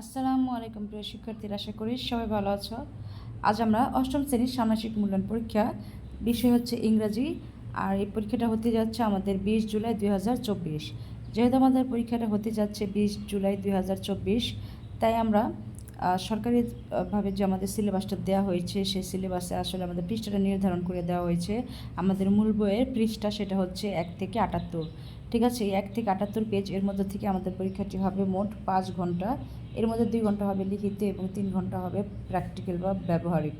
আসসালামু আলাইকুম প্রিয় শিক্ষার্থীরা, আশা করি সবাই ভালো আছো। আজ আমরা অষ্টম শ্রেণির সামাজিক মূল্যায়ন পরীক্ষা। বিষয় হচ্ছে ইংরাজি, আর এই পরীক্ষাটা হতে যাচ্ছে আমাদের বিশ জুলাই দুই হাজার চব্বিশ। যেহেতু আমাদের পরীক্ষাটা হতে যাচ্ছে বিশ জুলাই দুই হাজার চব্বিশ, তাই আমরা সরকারিভাবে যে আমাদের সিলেবাসটা দেওয়া হয়েছে, সেই সিলেবাসে আসলে আমাদের পৃষ্ঠাটা নির্ধারণ করে দেওয়া হয়েছে। আমাদের মূল বইয়ের পৃষ্ঠা সেটা হচ্ছে এক থেকে আটাত্তর। ঠিক আছে? এক থেকে আটাত্তর পেজ এর মধ্যে থেকে আমাদের পরীক্ষাটি হবে মোট পাঁচ ঘণ্টা। এর মধ্যে দুই ঘণ্টা হবে লিখিত এবং তিন ঘণ্টা হবে প্র্যাকটিক্যাল বা ব্যবহারিক।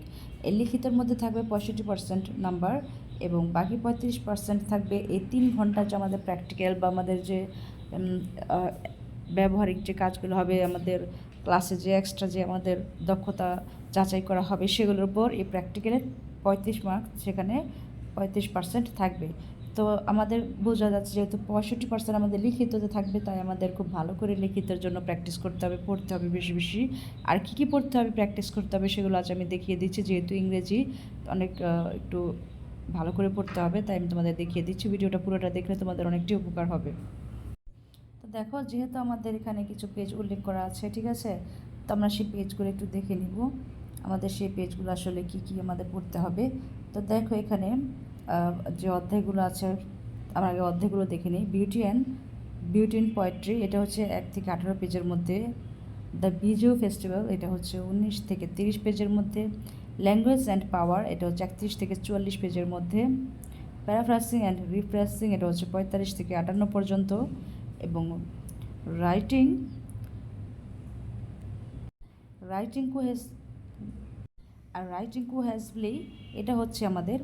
এই লিখিতের মধ্যে থাকবে পঁয়ষট্টি পার্সেন্ট নাম্বার এবং বাকি পঁয়ত্রিশ পার্সেন্ট থাকবে এই তিন ঘণ্টা যে আমাদের প্র্যাকটিক্যাল বা আমাদের যে ব্যবহারিক যে কাজগুলো হবে, আমাদের ক্লাসে যে এক্সট্রা যে আমাদের দক্ষতা যাচাই করা হবে সেগুলোর উপর এই প্র্যাকটিক্যালের পঁয়ত্রিশ মার্ক সেখানে পঁয়ত্রিশ পার্সেন্ট থাকবে। তো আমাদের বোঝা যাচ্ছে যেহেতু পঁয়ষট্টি পার্সেন্ট আমাদের লিখিততে থাকবে, তাই আমাদের খুব ভালো করে লিখিতের জন্য প্র্যাকটিস করতে হবে, পড়তে হবে বেশি বেশি। আর কী কী পড়তে হবে প্র্যাকটিস করতে হবে সেগুলো আজ আমি দেখিয়ে দিচ্ছি, যেহেতু ইংরেজি অনেক একটু ভালো করে পড়তে হবে, তাই আমি তোমাদের দেখিয়ে দিচ্ছি। ভিডিওটা পুরোটা দেখলে তোমাদের অনেকটি উপকার হবে। তো দেখো, যেহেতু আমাদের এখানে কিছু পেজ উল্লেখ করা আছে, ঠিক আছে? তো আমরা সেই পেজগুলো একটু দেখে নিব। আমাদের সেই পেজগুলো আসলে কি কি আমাদের পড়তে হবে। তো দেখো এখানে যে অধ্যায়গুলো আছে, আমরা আগে অধ্যায়গুলো দেখে নিই। Beauty and beauty in poetry এটা হচ্ছে এক থেকে আঠারো পেজের মধ্যে। দ্য বিজু ফেস্টিভ্যাল এটা হচ্ছে উনিশ থেকে তিরিশ পেজের মধ্যে। ল্যাঙ্গুয়েজ অ্যান্ড পাওয়ার এটা হচ্ছে একত্রিশ থেকে চুয়াল্লিশ পেজের মধ্যে। প্যারাফ্রাসিং অ্যান্ড রিফ্রেসিং এটা হচ্ছে পঁয়তাল্লিশ থেকে আটান্ন পর্যন্ত। এবং রাইটিং রাইটিং কুহেস আর রাইটিং কুহেসলি এটা হচ্ছে আমাদের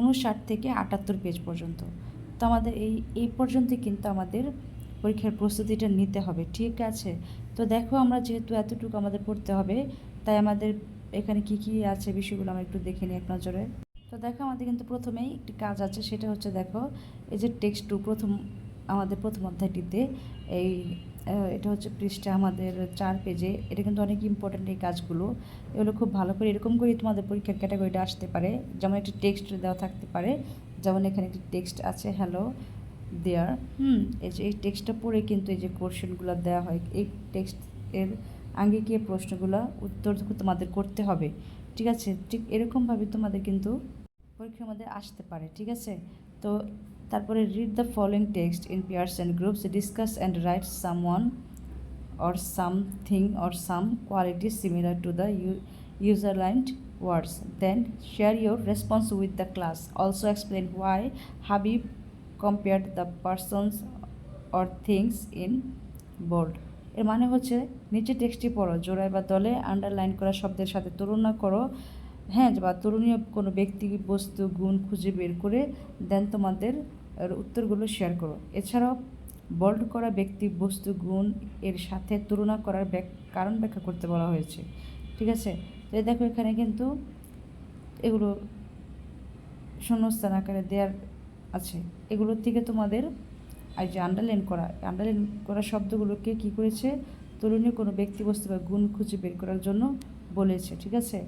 উনষাট থেকে আটাত্তর পেজ পর্যন্ত। তো আমাদের এই এই পর্যন্তই কিন্তু আমাদের পরীক্ষার প্রস্তুতিটা নিতে হবে, ঠিক আছে? তো দেখো আমরা যেহেতু এতটুকু আমাদের পড়তে হবে, তাই আমাদের এখানে কি কি আছে বিষয়গুলো আমরা একটু দেখে নিই এক নজরে। তো দেখো আমাদের কিন্তু প্রথমেই একটি কাজ আছে, সেটা হচ্ছে দেখো, এই যে টেক্সট টু প্রথম, আমাদের প্রথম অধ্যায়টিতে এই এটা হচ্ছে পৃষ্ঠা আমাদের চার পেজে এটা কিন্তু অনেক ইম্পর্ট্যান্ট এই কাজগুলো। এগুলো খুব ভালো করে এরকম করেই তোমাদের পরীক্ষার ক্যাটাগরিটা আসতে পারে। যেমন একটি টেক্সট দেওয়া থাকতে পারে। যেমন এখানে একটি টেক্সট আছে হ্যালো দেয়ার হুম। এই যে এই টেক্সটটা পড়ে কিন্তু এই যে কোশ্চেনগুলো দেওয়া হয় এই টেক্সট এর আগে গিয়ে প্রশ্নগুলো উত্তর তোমাদের করতে হবে। ঠিক আছে? ঠিক এরকমভাবে তোমাদের কিন্তু পরীক্ষার মধ্যে আসতে পারে। ঠিক আছে? তো তারপরে read the following text in pairs and groups discuss and write some one or something or some quality similar to the underlined words then share your response with the class also explain why have compared the persons or things in bold এর মানে হচ্ছে নিচে টেক্সটটি পড়ো, জোড়ায় বা দলে underline করা শব্দের সাথে তুলনা করো। হ্যাঁ বা তরুণীয় কোনো ব্যক্তি বস্তু, গুণ খুঁজে বের করে দেন তোমাদের উত্তরগুলো শেয়ার করো। এছাড়াও বোল্ড করা ব্যক্তি বস্তু গুণ এর সাথে তুলনা করার কারণ ব্যাখ্যা করতে বলা হয়েছে। ঠিক আছে? তো দেখো এখানে কিন্তু এগুলো শূন্যস্থান আকারে দেওয়ার আছে। এগুলোর থেকে তোমাদের এই যে আন্ডারলাইন করা আন্ডারলাইন করা শব্দগুলোকে কি করেছে? তুলনীয় কোনো ব্যক্তি বস্তু বা গুণ খুঁজে বের করার জন্য বলেছে। ঠিক আছে?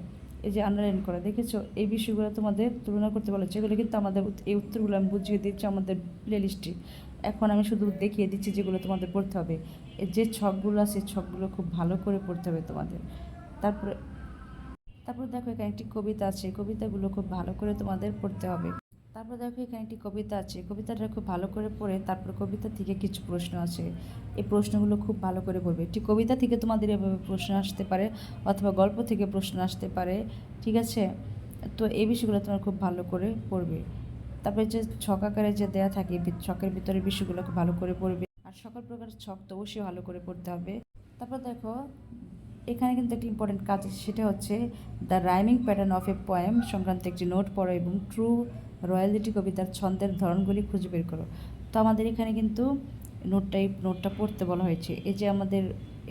এই যে আন্ডারলাইন করা, দেখেছ? এই বিষয়গুলো তোমাদের তুলনা করতে বলেছে, এগুলো কিন্তু আমাদের এই উত্তরগুলো আমি বুঝিয়ে দিচ্ছি আমাদের প্লে লিস্টে এখন আমি শুধু দেখিয়ে দিচ্ছি যেগুলো তোমাদের পড়তে হবে। যে ছকগুলো আছে, ছকগুলো খুব ভালো করে পড়তে হবে তোমাদের। তারপরে, তারপর দেখো এখানে একটি কবিতা আছে, কবিতাগুলো খুব ভালো করে তোমাদের পড়তে হবে। তারপর দেখো এখানে একটি কবিতা আছে। কবিতাটা খুব ভালো করে পড়ে, তারপর কবিতা থেকে কিছু প্রশ্ন আছে। এই প্রশ্নগুলো খুব ভালো করে পড়বে। একটি কবিতা থেকে তোমাদের এভাবে প্রশ্ন আসতে পারে অথবা গল্প থেকে প্রশ্ন আসতে পারে, ঠিক আছে? তো এই বিষয়গুলো তোমরা খুব ভালো করে পড়বে। তারপরে যে ছক আকারে যে দেয়া থাকে ছকের ভিতরে বিষয়গুলো খুব ভালো করে পড়বে। আর সকল প্রকার ছক তো অবশ্যই ভালো করে পড়তে হবে। তারপর দেখো, এখানে কিন্তু একটি ইম্পর্টেন্ট কাজ আছে, সেটা হচ্ছে the rhyming pattern of a poem সংক্রান্ত একটি নোট পড়ো এবং ট্রু রয়্যালিটি কবিতার ছন্দের ধরনগুলি খুঁজে বের করো। তো আমাদের এখানে কিন্তু নোটটা এই নোটটা পড়তে বলা হয়েছে। এই যে আমাদের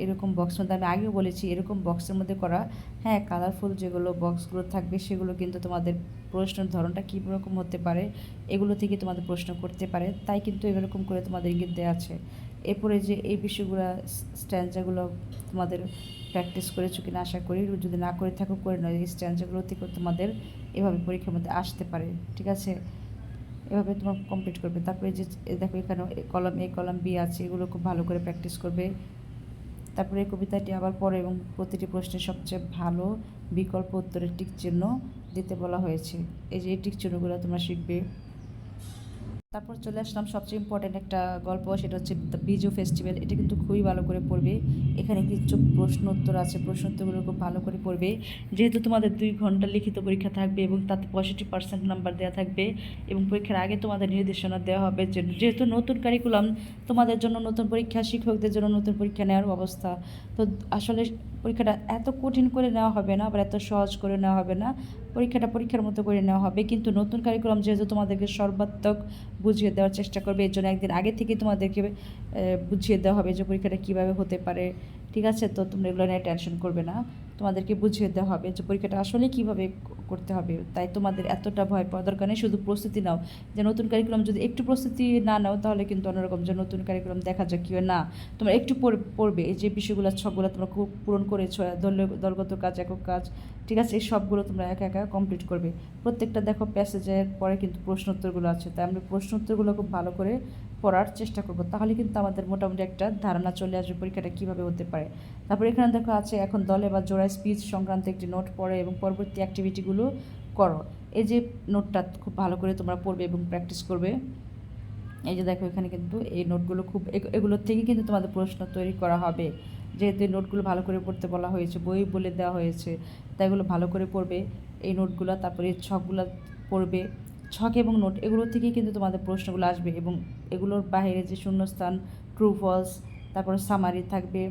এরকম বক্স মধ্যে, আমি আগেও বলেছি, এরকম বক্সের মধ্যে করা হ্যাঁ কালারফুল যেগুলো বক্সগুলো থাকবে, সেগুলো কিন্তু তোমাদের প্রশ্নের ধরনটা কী রকম হতে পারে, এগুলো থেকে তোমাদের প্রশ্ন করতে পারে। তাই কিন্তু এরকম করে তোমাদের ইঙ্গিত দেওয়া আছে। এরপরে যে এই বিষয়গুলো স্ট্যান্ডাগুলো তোমাদের প্র্যাকটিস করেছ কিনা আশা করি, যদি না করে থাকো, করে নয় এই স্ট্যান্ডাগুলো থেকে তোমাদের এভাবে পরীক্ষার মধ্যে আসতে পারে, ঠিক আছে? এভাবে তোমার কমপ্লিট করবে। তারপরে যে দেখো এখানে কলম এ, কলম বি আছে, এগুলো খুব ভালো করে প্র্যাকটিস করবে। তারপরে এই কবিতাটি আবার পড়ে এবং প্রতিটি প্রশ্নের সবচেয়ে ভালো বিকল্প উত্তরের টিক চিহ্ন দিতে বলা হয়েছে। এই যে এই টিক চিহ্নগুলো তোমরা শিখবে। তারপর চলে আসলাম সবচেয়ে ইম্পর্টেন্ট একটা গল্প, সেটা হচ্ছে বিজু ফেস্টিভ্যাল এটা কিন্তু খুবই ভালো করে পড়বে। এখানে কিছু প্রশ্ন উত্তর আছে প্রশ্ন উত্তরগুলো খুব ভালো করে পড়বে। যেহেতু তোমাদের দুই ঘণ্টা লিখিত পরীক্ষা থাকবে এবং তাতে পঁয়ষট্টি পার্সেন্ট নাম্বার দেওয়া থাকবে এবং পরীক্ষার আগে তোমাদের নির্দেশনা দেওয়া হবে যেহেতু নতুন কারিকুলাম তোমাদের জন্য নতুন পরীক্ষা, শিক্ষকদের জন্য নতুন পরীক্ষা নেওয়ার অবস্থা। তো আসলে পরীক্ষাটা এত কঠিন করে নেওয়া হবে না, আবার এত সহজ করে নেওয়া হবে না। পরীক্ষাটা পরীক্ষার মতো করে নেওয়া হবে। কিন্তু নতুন কারিকুলাম যেহেতু তোমাদেরকে সর্বাত্মক বুঝিয়ে দেওয়ার চেষ্টা করবে, এর জন্য একদিন আগে থেকে তোমাদেরকে বুঝিয়ে দেওয়া হবে যে পরীক্ষাটা কীভাবে হতে পারে। ঠিক আছে? তো তোমরা এগুলো নিয়ে টেনশন করবে না। তোমাদেরকে বুঝিয়ে দেওয়া হবে যে পরীক্ষাটা আসলে কীভাবে করতে হবে। তাই তোমাদের এতটা ভয় পাওয়া দরকার নেই, শুধু প্রস্তুতি নাও। যে নতুন কারিকুলাম যদি একটু প্রস্তুতি না নাও, তাহলে কিন্তু অন্যরকম যে নতুন কারিকুলাম দেখা যাক কি হয়। না, তোমরা একটু পড়- পড়বে। এই যে বিষয়গুলো, ছকগুলো তোমরা খুব পূরণ করেছ। দল দলগত কাজ, একক কাজ ঠিক আছে? এই সবগুলো তোমরা একা একা কমপ্লিট করবে। প্রত্যেকটা দেখো প্যাসেজের পরে কিন্তু প্রশ্ন উত্তরগুলো আছে। তাই আমরা প্রশ্ন উত্তরগুলো খুব ভালো করে পড়ার চেষ্টা করব। তাহলে কিন্তু আমাদের মোটামুটি একটা ধারণা চলে আসবে পরীক্ষাটা কীভাবে হতে পারে। তারপর এখানে দেখো আছে, এখন দলে বা জোড়ায় স্পিচ সংক্রান্ত একটি নোট পড়ে এবং পরবর্তী অ্যাক্টিভিটিগুলো করো। এই যে নোটটা খুব ভালো করে তোমরা পড়বে এবং প্র্যাকটিস করবে। এই যে দেখো এখানে কিন্তু এই নোটগুলো খুব এগুলোর থেকে কিন্তু তোমাদের প্রশ্ন তৈরি করা হবে। যেহেতু এই নোটগুলো ভালো করে পড়তে বলা হয়েছে, বই বলে দেওয়া হয়েছে, তাই এগুলো ভালো করে পড়বে। এই নোটগুলো তারপরে ছকগুলো পড়বে। ছক এবং নোট এগুলো থেকেই কিন্তু তোমাদের প্রশ্নগুলো আসবে এবং এগুলোর বাইরে যে শূন্যস্থান ট্রু ফলস তারপরে সামারি থাকবে,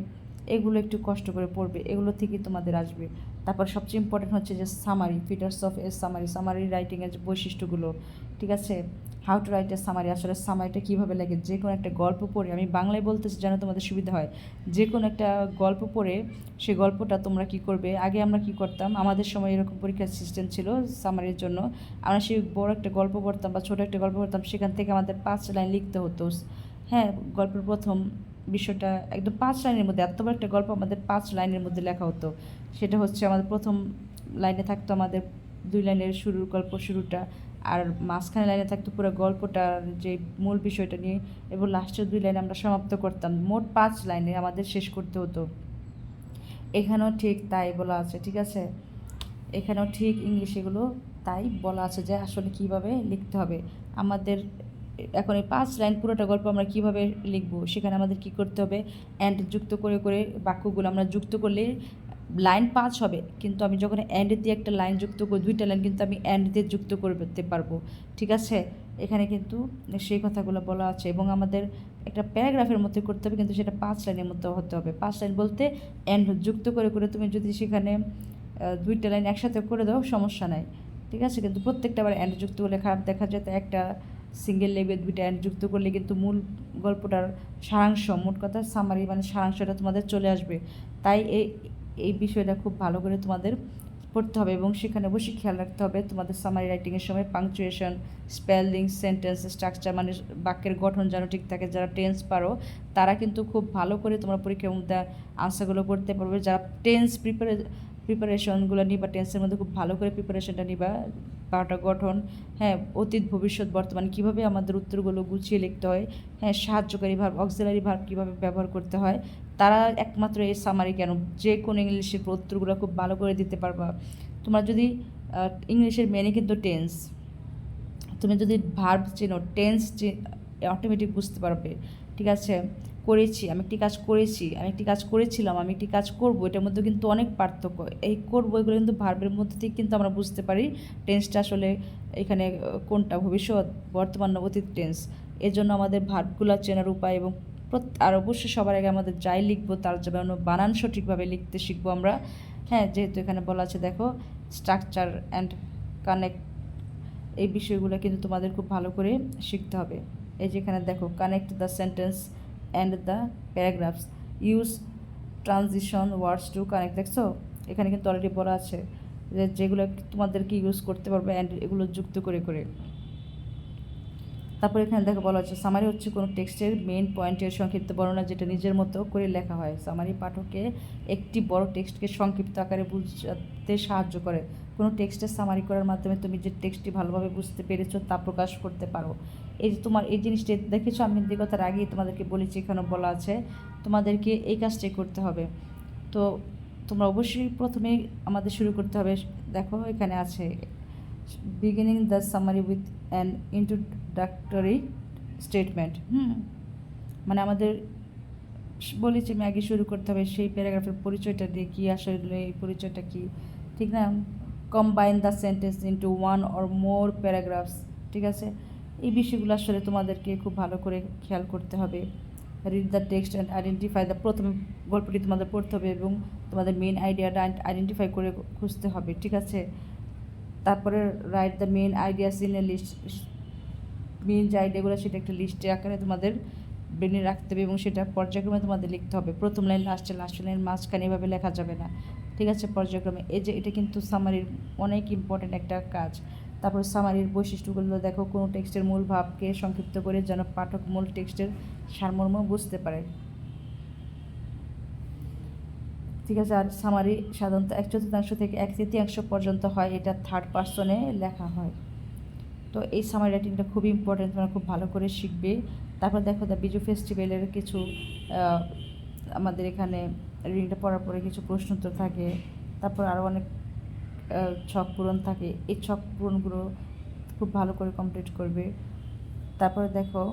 এগুলো একটু কষ্ট করে পড়বে, এগুলো থেকেই তোমাদের আসবে। তারপর সবচেয়ে ইম্পর্টেন্ট হচ্ছে যে summary features of a summary summary রাইটিংয়ের যে বৈশিষ্ট্যগুলো, ঠিক আছে? How to write a summary আসলে সামারিটা কীভাবে লাগে, যে কোনো একটা গল্প পড়ে, আমি বাংলায় বলতেছি যেন তোমাদের সুবিধা হয়, যে কোনো একটা গল্প পড়ে, সে গল্পটা তোমরা কি করবে? আগে আমরা কি করতাম? আমাদের সময় এরকম পরীক্ষার সিস্টেম ছিল সামারির জন্য, আমরা সেই বড় একটা গল্প পড়তাম বা ছোটো একটা গল্প পড়তাম, সেখান থেকে আমাদের পাঁচ লাইন লিখতে হতো। হ্যাঁ গল্পের প্রথম বিষয়টা, একদম পাঁচ লাইনের মধ্যে, এত বড় একটা গল্প আমাদের পাঁচ লাইনের মধ্যে লেখা হতো। সেটা হচ্ছে আমাদের প্রথম লাইনে থাকতো আমাদের দুই লাইনের শুরুর গল্প শুরুটা। আর মাঝখানে লাইনে থাকতো পুরো গল্পটার যে মূল বিষয়টা নিয়ে এবং লাস্টের দুই লাইনে আমরা সমাপ্ত করতাম। মোট পাঁচ লাইনে আমাদের শেষ করতে হতো। এখানেও ঠিক তাই বলা আছে, ঠিক আছে? এখানেও ঠিক ইংলিশ এগুলো তাই বলা আছে যে আসলে কীভাবে লিখতে হবে। আমাদের এখন এই পাঁচ লাইন পুরোটা গল্প আমরা কীভাবে লিখব? সেখানে আমাদের কি করতে হবে? অ্যান্ড যুক্ত করে করে বাক্যগুলো আমরা যুক্ত করলে লাইন পাঁচ হবে, কিন্তু আমি যখন অ্যান্ড দিয়ে একটা লাইন যুক্ত করি দুইটা লাইন কিন্তু আমি অ্যান্ড দিয়ে যুক্ত করতে পারব। ঠিক আছে? এখানে কিন্তু সেই কথাগুলো বলা আছে এবং আমাদের একটা প্যারাগ্রাফের মধ্যে করতে হবে, কিন্তু সেটা পাঁচ লাইনের মধ্যে হতে হবে। পাঁচ লাইন বলতে অ্যান্ড যুক্ত করে করে তুমি যদি সেখানে দুইটা লাইন একসাথে করে দাও, সমস্যা নাই। ঠিক আছে? কিন্তু প্রত্যেকটা আবার অ্যান্ড যুক্ত করলে খারাপ দেখা যায়, তো একটা সিঙ্গেল লেগে দুইটা অ্যান্ড যুক্ত করলে কিন্তু মূল গল্পটার সারাংশ, মোট কথা সামারি মানে সারাংশটা তোমাদের চলে আসবে। তাই এই এই বিষয়টা খুব ভালো করে তোমাদের পড়তে হবে এবং সেখানে অবশ্যই খেয়াল রাখতে হবে। তোমাদের সামারি রাইটিংয়ের সময় পাংচুয়েশন স্পেলিং সেন্টেন্স স্ট্রাকচার মানে বাক্যের গঠন যেন ঠিক থাকে, যারা টেন্স পারো, তারা কিন্তু খুব ভালো করে তোমরা পরীক্ষার মধ্যে আনসারগুলো করতে পারবে। যারা টেন্স প্রিপারে প্রিপারেশনগুলো নিবা টেন্সের মধ্যে খুব ভালো করে প্রিপারেশনটা নিবা বারোটা গঠন হ্যাঁ অতীত, ভবিষ্যৎ, বর্তমান, কীভাবে আমাদের উত্তরগুলো গুছিয়ে লিখতে হয় হ্যাঁ সাহায্যকারী ভার্ব অক্সিলারি ভার্ব কীভাবে ব্যবহার করতে হয়, তারা একমাত্র এই সামারি কেন? যে কোনো ইংলিশের উত্তরগুলো খুব ভালো করে দিতে পারবা। তোমরা যদি ইংলিশের মেনে কিন্তু টেন্স তুমি যদি ভার্ব চেনো টেন্স অটোমেটিক বুঝতে পারবে, ঠিক আছে? করেছি, আমি একটি কাজ করেছি, আমি একটি কাজ করেছিলাম, আমি একটি কাজ করব, এটার মধ্যে কিন্তু অনেক পার্থক্য। এই করব, এগুলো কিন্তু ভার্বের মধ্যে থেকে কিন্তু আমরা বুঝতে পারি টেন্সটা আসলে এখানে কোনটা, ভবিষ্যৎ, বর্তমান অতীত টেন্স। এর জন্য আমাদের ভার্বগুলো চেনার উপায় এবং আর অবশ্যই সবার আগে আমাদের যাই লিখব, তার জন্য বানান সঠিকভাবে লিখতে শিখব আমরা। হ্যাঁ যেহেতু এখানে বলা আছে, দেখো স্ট্রাকচার অ্যান্ড কানেক্ট এই বিষয়গুলো কিন্তু তোমাদের খুব ভালো করে শিখতে হবে। এই যেখানে দেখো connect the sentence and the paragraphs use transition words to connect দেখছ? এখানে কিন্তু অলরেডি বলা আছে যে যেগুলো তোমাদেরকে ইউজ করতে পারবে অ্যান্ড এগুলো যুক্ত করে করে। তারপর এখানে দেখো বলা হচ্ছে সামারি হচ্ছে কোনো টেক্সটের মেন পয়েন্টের সংক্ষিপ্ত বর্ণনা যেটা নিজের মতো করে লেখা হয়। সামারি পাঠককে একটি বড় টেক্সটকে সংক্ষিপ্ত আকারে বুঝতে সাহায্য করে। কোনো টেক্সটের সামারি করার মাধ্যমে তুমি যে টেক্সটটি ভালোভাবে বুঝতে পেরেছ তা প্রকাশ করতে পারো। এই যে তোমার এই জিনিসটি দেখেছ, আমি কথার আগেই তোমাদেরকে বলেছি, এখানে বলা আছে, তোমাদেরকে এই কাজটাই করতে হবে। তো তোমরা অবশ্যই প্রথমে আমাদের শুরু করতে হবে। দেখো এখানে আছে beginning the summary with an introductory statement hmm. মানে আমাদের বলেছি আমি আগে শুরু করতে হবে, সেই প্যারাগ্রাফের পরিচয়টা দিয়ে কী আসলে এই পরিচয়টা কী? ঠিক না? Combine the sentence into one or more paragraphs ঠিক আছে? এই বিষয়গুলো আসলে তোমাদেরকে খুব ভালো করে খেয়াল করতে হবে। Read the text and identify the প্রথম গল্পটি তোমাদের পড়তে হবে এবং তোমাদের মেন আইডিয়াটা আইডেন্টিফাই করে খুঁজতে হবে, ঠিক আছে? তারপরে write the main ideas in a list main যে আইডিয়াগুলো সেটা একটা লিস্টে আকারে তোমাদের ব্রেনে রাখতে হবে এবং সেটা পর্যায়ক্রমে তোমাদের লিখতে হবে। প্রথম লাইন লাস্টে লাস্ট লাইন মাঝখানে এভাবে লেখা যাবে না। ঠিক আছে? পর্যায়ক্রমে। এই যে এটা কিন্তু সামারির অনেক ইম্পর্ট্যান্ট একটা কাজ। তারপর সামারির বৈশিষ্ট্যগুলো দেখো। কোনো টেক্সটের মূল ভাবকে সংক্ষিপ্ত করে যেন পাঠক মূল টেক্সটের সারমর্ম বুঝতে পারে। ঠিক আছে, আর সামারি সাধারণত এক চতুর্থাংশ থেকে এক তৃতীয়াংশ পর্যন্ত হয়, এটা থার্ড পার্সনে লেখা হয়। তো এই সামারি রাইটিংটা খুব ইম্পর্টেন্ট তোমরা খুব ভালো করে শিখবে। তারপর দেখো দ্য বিজু ফেস্টিভ্যালের কিছু আমাদের এখানে রিডিংটা পড়ার পরে কিছু প্রশ্ন উত্তর থাকে। তারপর আরও অনেক ছক পূরণ থাকে। এই ছক পূরণগুলো খুব ভালো করে কমপ্লিট করবে। তারপরে দেখো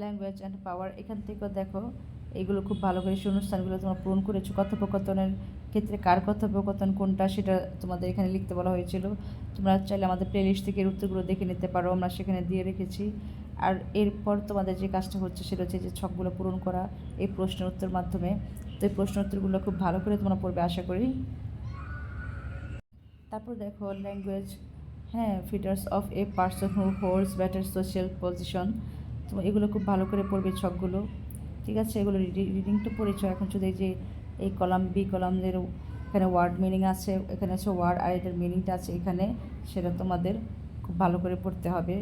ল্যাঙ্গুয়েজ অ্যান্ড পাওয়ার এখান থেকেও দেখো এগুলো খুব ভালো করে সেই অনুষ্ঠানগুলো তোমরা পূরণ করেছ। কথোপকথনের ক্ষেত্রে কার কথোপকথন কোনটা সেটা তোমাদের এখানে লিখতে বলা হয়েছিল। তোমরা চাইলে আমাদের প্লেলিস্ট থেকে উত্তরগুলো দেখে নিতে পারো, আমরা সেখানে দিয়ে রেখেছি। আর এরপর তোমাদের যে কাজটা হচ্ছে সেটা হচ্ছে যে ছকগুলো পূরণ করা এই প্রশ্নের উত্তর মাধ্যমে। তো এই প্রশ্ন উত্তরগুলো খুব ভালো করে তোমরা পড়বে, আশা করি। তারপর দেখো ল্যাঙ্গুয়েজ হ্যাঁ features of a person who holds better social position তো এগুলো খুব ভালো করে পড়বে ছকগুলো। ঠিক আছে? এগুলো রিডিং তো পড়েছ। এখন শুধু এই যে, এই কলাম বি কলামদের এখানে ওয়ার্ড মিনিং আছে, এখানে আছে ওয়ার্ড আর এটার মিনিংটা আছে এখানে। সেটা তোমাদের খুব ভালো করে পড়তে হবে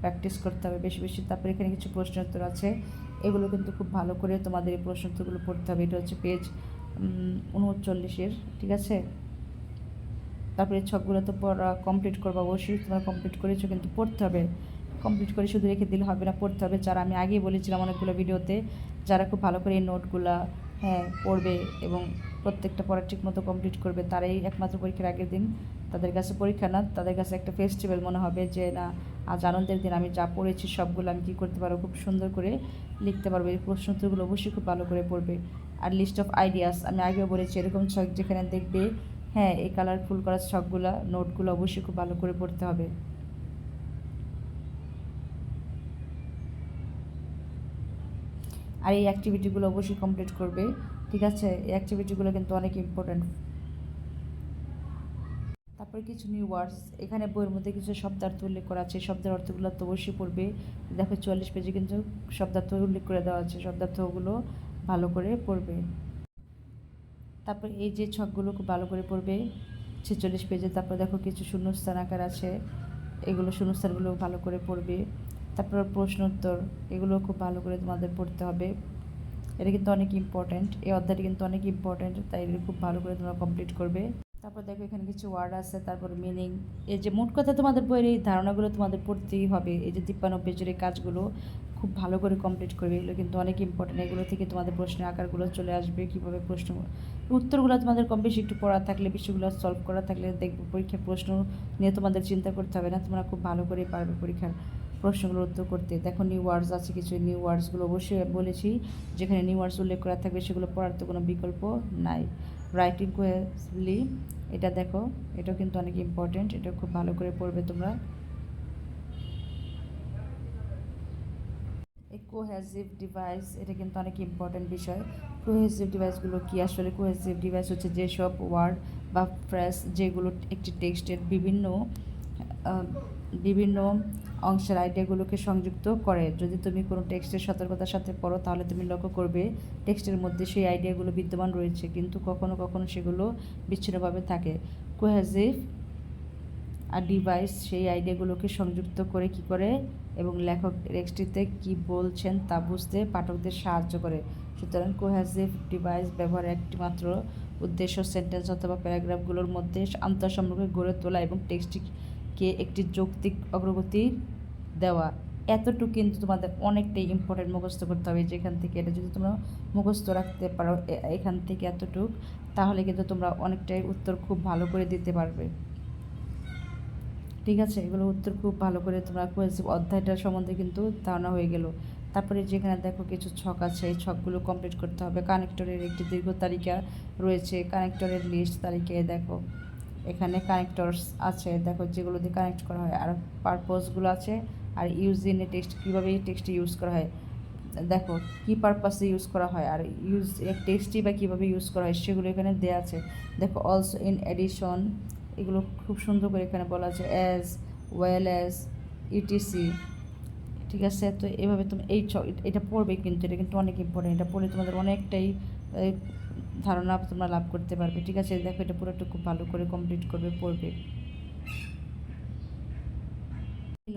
প্র্যাকটিস করতে হবে বেশি বেশি। তারপরে এখানে কিছু প্রশ্ন উত্তর আছে। এগুলো কিন্তু খুব ভালো করে তোমাদের এই প্রশ্ন উত্তরগুলো পড়তে হবে। এটা হচ্ছে পেজ উনচল্লিশের, ঠিক আছে? তারপরে ছকগুলো তো পড়া কমপ্লিট করব। অবশ্যই তোমরা কমপ্লিট করেছ, কিন্তু পড়তে হবে। কমপ্লিট করে শুধু রেখে দিলে হবে না, পড়তে হবে। যারা আমি আগেই বলেছিলাম অনেকগুলো ভিডিওতে যারা খুব ভালো করে এই নোটগুলা হ্যাঁ পড়বে এবং প্রত্যেকটা পড়া ঠিক মতো কমপ্লিট করবে, তারাই একমাত্র পরীক্ষার আগের দিন তাদের কাছে পরীক্ষা না, তাদের কাছে একটা ফেস্টিভ্যাল মনে হবে যে, না, আজ আনন্দের দিন, আমি যা পড়েছি সবগুলো আমি কী করতে পারব? খুব সুন্দর করে লিখতে পারব, এই প্রশ্ন উত্তরগুলো অবশ্যই খুব ভালো করে পড়বে। আর লিস্ট অফ আইডিয়াস আমি আগেও বলেছি, এরকম ছক যেখানে দেখবে হ্যাঁ এই কালারফুল করা ছকগুলো নোটগুলো অবশ্যই খুব ভালো করে পড়তে হবে। আর এই অ্যাক্টিভিটিগুলো অবশ্যই কমপ্লিট করবে। ঠিক আছে? এই অ্যাক্টিভিটিগুলো কিন্তু অনেক ইম্পর্ট্যান্ট তারপরে কিছু নিউ ওয়ার্ডস এখানে বইয়ের মধ্যে কিছু শব্দার্থ উল্লেখ করা আছে। শব্দের অর্থগুলো তো অবশ্যই পড়বে। দেখো, চুয়াল্লিশ পেজে কিন্তু শব্দার্থ উল্লেখ করে দেওয়া আছে। শব্দার্থগুলো ভালো করে পড়বে। তারপর এই যে ছকগুলো খুব ভালো করে পড়বে, ছেচল্লিশ পেজে। তারপর দেখো কিছু শূন্যস্থান আকার আছে। এগুলো শূন্যস্থানগুলো ভালো করে পড়বে। তারপর প্রশ্ন উত্তর এগুলো খুব ভালো করে তোমাদের পড়তে হবে। এটা কিন্তু অনেক ইম্পর্ট্যান্ট এই অধ্যায়টি কিন্তু অনেক ইম্পর্ট্যান্ট তাই এগুলো খুব ভালো করে তোমরা কমপ্লিট করবে। তারপর দেখো এখানে কিছু ওয়ার্ড আছে, তারপর মিনিং এই যে মোট কথা তোমাদের বইয়ের এই ধারণাগুলো তোমাদের পড়তেই হবে, এই যে তিপ্পান্ন পেজের কাজগুলো খুব ভালো করে কমপ্লিট করবে, এগুলো কিন্তু অনেক ইম্পর্টেন্ট এগুলো থেকে তোমাদের প্রশ্নের আকারগুলো চলে আসবে, কীভাবে প্রশ্ন, উত্তরগুলো তোমাদের কম বেশি একটু পড়া থাকলে, বিষয়গুলো সলভ করা থাকলে দেখবে পরীক্ষার প্রশ্ন নিয়ে তোমাদের চিন্তা করতে হবে না, তোমরা খুব ভালো করেই পারবে পরীক্ষার। প্রশ্নগুলোর উত্তর করতে। দেখো নিউ ওয়ার্ডস আছে, কিছু নিউ ওয়ার্ডসগুলো অবশ্যই বলেছি। যেখানে নিউ ওয়ার্ডস উল্লেখ করা থাকবে, সেগুলো পড়ার তো কোনো বিকল্প নাই। রাইটিং কোয়েসলি এটা দেখো এটা কিন্তু অনেক ইম্পর্টেন্ট এটা খুব ভালো করে পড়বে তোমরা। কোহেসিভ ডিভাইস এটা কিন্তু অনেক ইম্পর্ট্যান্ট বিষয়। কোহেসিভ ডিভাইসগুলো কি আসলে? কোহেসিভ ডিভাইস হচ্ছে যেসব ওয়ার্ড বা ফ্রেস যেগুলো একটি টেক্সটের বিভিন্ন বিভিন্ন অংশের আইডিয়াগুলোকে সংযুক্ত করে। যদি তুমি কোনো টেক্সটের সতর্কতার সাথে পড়ো, তাহলে তুমি লক্ষ্য করবে টেক্সটের মধ্যে সেই আইডিয়াগুলো বিদ্যমান রয়েছে, কিন্তু কখনো কখনো সেগুলো বিচ্ছিন্নভাবে থাকে। কোহেসিভ আর ডিভাইস সেই আইডিয়াগুলোকে সংযুক্ত করে কি করে এবং লেখক টেক্সটিতে কি বলছেন তা বুঝতে পাঠকদের সাহায্য করে। সুতরাং কোহ্যাসিভ ডিভাইস ব্যবহার একটি মাত্র উদ্দেশ্য সেন্টেন্স অথবা প্যারাগ্রাফগুলোর মধ্যে আন্তঃসম্পর্ক গড়ে তোলা এবং টেক্সটিকে একটি যৌক্তিক অগ্রগতি দেওয়া, এতটুকু কিন্তু তোমাদের অনেকটাই ইম্পর্টেন্ট মুখস্থ করতে হবে যেখান থেকে এটা যদি তোমরা মুখস্থ রাখতে পারো এখান থেকে এতটুক, তাহলে কিন্তু তোমরা অনেকটাই উত্তর খুব ভালো করে দিতে পারবে। ঠিক আছে? এগুলো উত্তর খুব ভালো করে তোমরা অধ্যায়টার সম্বন্ধে কিন্তু ধারণা হয়ে গেল। তারপরে যেখানে দেখো কিছু ছক আছে, এই ছকগুলো কমপ্লিট করতে হবে। কানেক্টরের একটি দীর্ঘ তালিকা রয়েছে। কানেক্টরের লিস্ট তালিকায় দেখো। এখানে কানেক্টরস আছে। দেখো যেগুলো দিয়ে কানেক্ট করা হয়। আর পারপসগুলো আছে। আর ইউজ ইন এ টেক্সট কীভাবে এই টেক্সটে ইউজ করা হয়। দেখো, কী পারপাসে ইউজ করা হয়? আর ইউজ টেক্সটি বা কীভাবে ইউজ করা হয়, সেগুলো এখানে দেওয়া আছে। দেখো অলসো ইন এডিশন এগুলো খুব সুন্দর করে এখানে বলা আছে অ্যাজ ওয়েল অ্যাজ ইটিসি ঠিক আছে? তো এভাবে তুমি এই এটা পড়বে কিন্তু, এটা কিন্তু অনেক ইম্পর্টেন্ট এটা পড়লে তোমাদের অনেকটাই ধারণা তোমরা লাভ করতে পারবে। ঠিক আছে, দেখো এটা পুরোটা খুব ভালো করে কমপ্লিট করবে, পড়বে।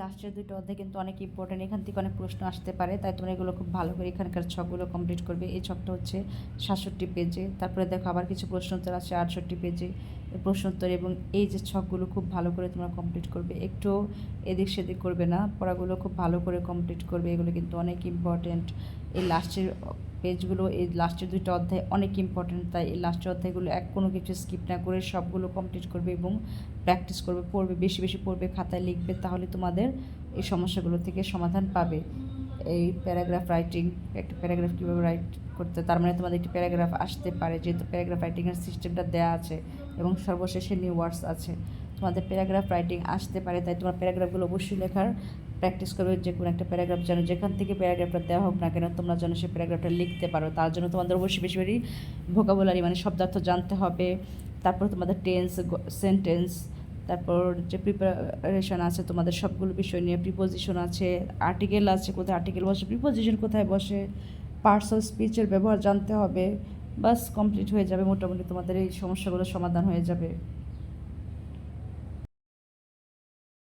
লাস্টের দুটো অধ্যায় কিন্তু অনেক ইম্পর্টেন্ট এখান থেকে অনেক প্রশ্ন আসতে পারে, তাই তোমরা এগুলো খুব ভালো করে এখানকার ছকগুলো কমপ্লিট করবে। এই ছকটা হচ্ছে সাতষট্টি পেজে তারপরে দেখো আবার কিছু প্রশ্ন উত্তর আছে আটষট্টি পেজে প্রশ্নোত্তর এবং এই যে ছকগুলো খুব ভালো করে তোমরা কমপ্লিট করবে, একটু এদিক সেদিক করবে না, পড়াগুলো খুব ভালো করে কমপ্লিট করবে, এগুলো কিন্তু অনেক ইম্পর্টেন্ট এই লাস্টের পেজগুলো এই লাস্টের দুইটা অধ্যায় অনেক ইম্পর্টেন্ট তাই এই লাস্টের অধ্যায়গুলো এক কোনো কিছু স্কিপ না করে সবগুলো কমপ্লিট করবে এবং প্র্যাকটিস করবে, পড়বে, বেশি বেশি পড়বে, খাতায় লিখবে, তাহলে তোমাদের এই সমস্যাগুলো থেকে সমাধান পাবে। এই প্যারাগ্রাফ রাইটিং একটা প্যারাগ্রাফ কীভাবে রাইট করতে, তার মানে তোমাদের একটি প্যারাগ্রাফ আসতে পারে, যেহেতু প্যারাগ্রাফ রাইটিংয়ের সিস্টেমটা দেওয়া আছে এবং সর্বশেষে নিউ ওয়ার্ডস আছে। তোমাদের প্যারাগ্রাফ রাইটিং আসতে পারে, তাই তোমার প্যারাগ্রাফগুলো অবশ্যই লেখার প্র্যাকটিস করবে যে কোনো একটা প্যারাগ্রাফ যেন যেখান থেকে প্যারাগ্রাফটা দেওয়া হোক না কেন, তোমরা যেন সেই প্যারাগ্রাফটা লিখতে পারো। তার জন্য তোমাদের অবশ্যই বেশি বেশি ভোকাবুলারি মানে শব্দার্থ জানতে হবে। তারপর তোমাদের টেন্স সেন্টেন্স তারপর যে প্রিপারেশন আছে, তোমাদের সবগুলো বিষয় নিয়ে প্রিপোজিশন আছে আর্টিকেল আছে কোথায় আর্টিকেল বসে প্রিপোজিশন কোথায় বসে পার্সোনাল স্পিচের ব্যবহার জানতে হবে। বাস কমপ্লিট হয়ে যাবে মোটামুটি তোমাদের এই সমস্যাগুলো সমাধান হয়ে যাবে।